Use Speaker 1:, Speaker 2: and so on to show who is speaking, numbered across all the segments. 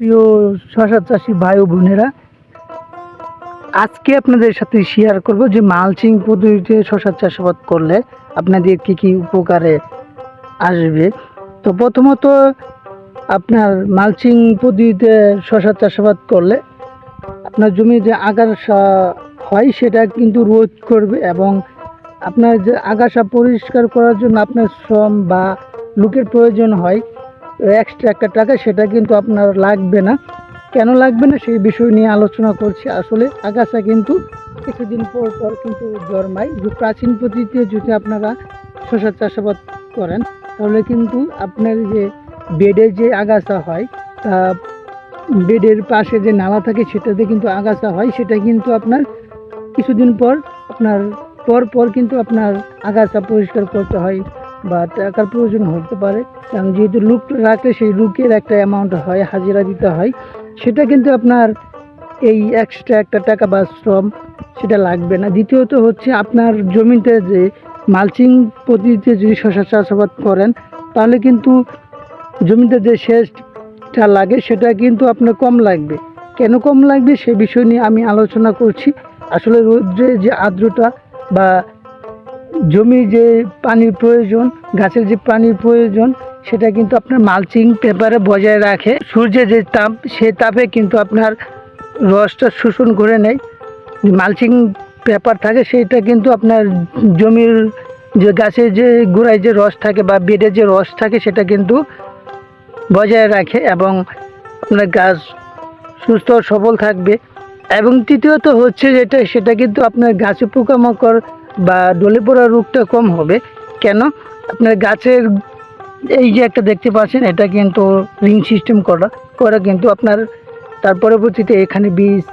Speaker 1: প্রিয় শশা চাষি ভাই ও বোনেরা, আজকে আপনাদের সাথে শেয়ার করব যে মালচিং পদ্ধতিতে শশা চাষাবাদ করলে আপনাদের কি কি উপকারে আসবে। তো প্রথমত আপনার মালচিং পদ্ধতিতে শশা চাষাবাদ করলে আপনার জমি যে আগাছা হয় সেটা কিন্তু রোধ করবে এবং আপনার যে আগাছা পরিষ্কার করার জন্য আপনার শ্রম বা লোকের প্রয়োজন হয় এক্সট্রা একটা টাকা, সেটা কিন্তু আপনার লাগবে না। কেন লাগবে না? সেই বিষয় নিয়ে আলোচনা করছি। আসলে আগাছা কিন্তু কিছুদিন পর পর কিন্তু জন্মায়। প্রাচীন পদ্ধতিতে যদি আপনারা শশা চাষাবাদ করেন, তাহলে কিন্তু আপনার যে বেডে যে আগাছা হয়, তা বেডের পাশে যে নালা থাকে, সেটাতে কিন্তু আগাছা হয়। সেটা কিন্তু আপনার কিছুদিন পর, আপনার পর পর কিন্তু আপনার আগাছা পরিষ্কার করতে হয়। বা টাকার প্রয়োজন হতে পারে। কারণ যেহেতু লুক রাখলে সেই লুকের একটা অ্যামাউন্ট হয়, হাজিরা দিতে হয়, সেটা কিন্তু আপনার এই এক্সট্রা একটা টাকা বা শ্রম সেটা লাগবে না। দ্বিতীয়ত হচ্ছে আপনার জমিতে যে মালচিং পদ্ধতিতে যদি শশা চাষাবাদ করেন, তাহলে কিন্তু জমিতে যে সেচটা লাগে, সেটা কিন্তু আপনার কম লাগবে। কেন কম লাগবে? সে বিষয় নিয়ে আমি আলোচনা করছি। আসলে রৌদ্রে যে আর্দ্রতা বা জমি যে পানির প্রয়োজন, গাছের যে পানির প্রয়োজন, সেটা কিন্তু আপনার মালচিং পেপারে বজায় রাখে। সূর্যের যে তাপ, সে তাপে কিন্তু আপনার রসটা শোষণ করে নেয়। মালচিং পেপার থাকে সেটা কিন্তু আপনার জমির যে গাছের যে গোড়ায় যে রস থাকে বা বেডে যে রস থাকে, সেটা কিন্তু বজায় রাখে এবং আপনার গাছ সুস্থ সবল থাকবে। এবং তৃতীয়ত হচ্ছে যেটা, সেটা কিন্তু আপনার গাছে পোকামাকড় বা ডলে পড়া রোগটা কম হবে। কেন? আপনার গাছের এই যে একটা দেখতে পাচ্ছেন, এটা কিন্তু রিং সিস্টেম করা করা কিন্তু আপনার তার পরবর্তীতে এখানে বীজ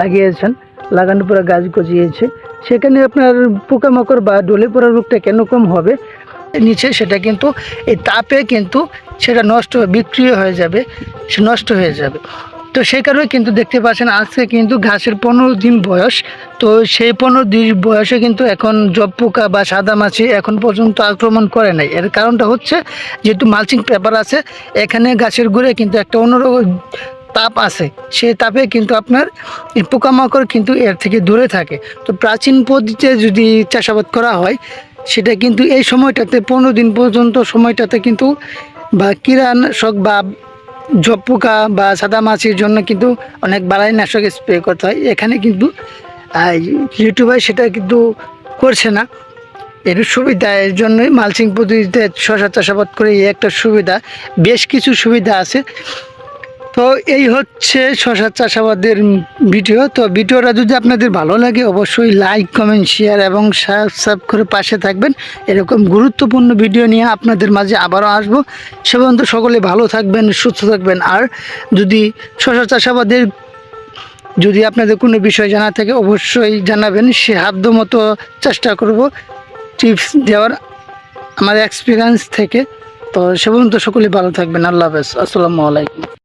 Speaker 1: লাগিয়েছেন, লাগানোর পরে গাছ গজিয়েছে। সেখানে আপনার পোকামাকড় বা ডলে পড়া রোগটা কেন কম হবে? নিচে সেটা কিন্তু এই তাপে কিন্তু সেটা নষ্ট, বিক্রিয় হয়ে যাবে, সে নষ্ট হয়ে যাবে। তো সেই কারণে কিন্তু দেখতে পাচ্ছেন, আজকে কিন্তু ঘাসের পনেরো দিন বয়স। তো সেই পনেরো দিন বয়সে কিন্তু এখন জব পোকা বা সাদা মাছি এখন পর্যন্ত আক্রমণ করে নাই। এর কারণটা হচ্ছে যেহেতু মালচিং পেপার আছে, এখানে গাছের গুঁড়ে কিন্তু একটা অন্যরকম তাপ আছে। সেই তাপে কিন্তু আপনার পোকামাকড় কিন্তু এর থেকে দূরে থাকে। তো প্রাচীন পদ্ধতিতে যদি চাষাবাদ করা হয়, সেটা কিন্তু এই সময়টাতে, পনেরো দিন পর্যন্ত সময়টাতে কিন্তু বা কীটনাশক বা জব পোকা বা সাদা মাছির জন্য কিন্তু অনেক বালাই নাশক স্প্রে করতে হয়। এখানে কিন্তু ইউটিউবার ইউটিউবে সেটা কিন্তু করছে না। এর সুবিধা, এর জন্যই মালচিং পদ্ধতিতে শশা চাষাবাদ করে এই একটা সুবিধা। বেশ কিছু সুবিধা আছে। তো এই হচ্ছে শশা চাষাবাদের ভিডিও। তো ভিডিওটা যদি আপনাদের ভালো লাগে, অবশ্যই লাইক কমেন্ট শেয়ার এবং সাবস্ক্রাইব করে পাশে থাকবেন। এরকম গুরুত্বপূর্ণ ভিডিও নিয়ে আপনাদের মাঝে আবারও আসব। সে পর্যন্ত সকলে ভালো থাকবেন, সুস্থ থাকবেন। আর যদি শশা চাষাবাদের যদি আপনাদের কোনো বিষয় জানা থাকে, অবশ্যই জানাবেন। সে হাদ্য মতো চেষ্টা করব টিপস দেওয়ার আমার এক্সপিরিয়েন্স থেকে। তো সে পর্যন্ত সকলে ভালো থাকবেন। আল্লাহ হাফেজ। আসসালামু আলাইকুম।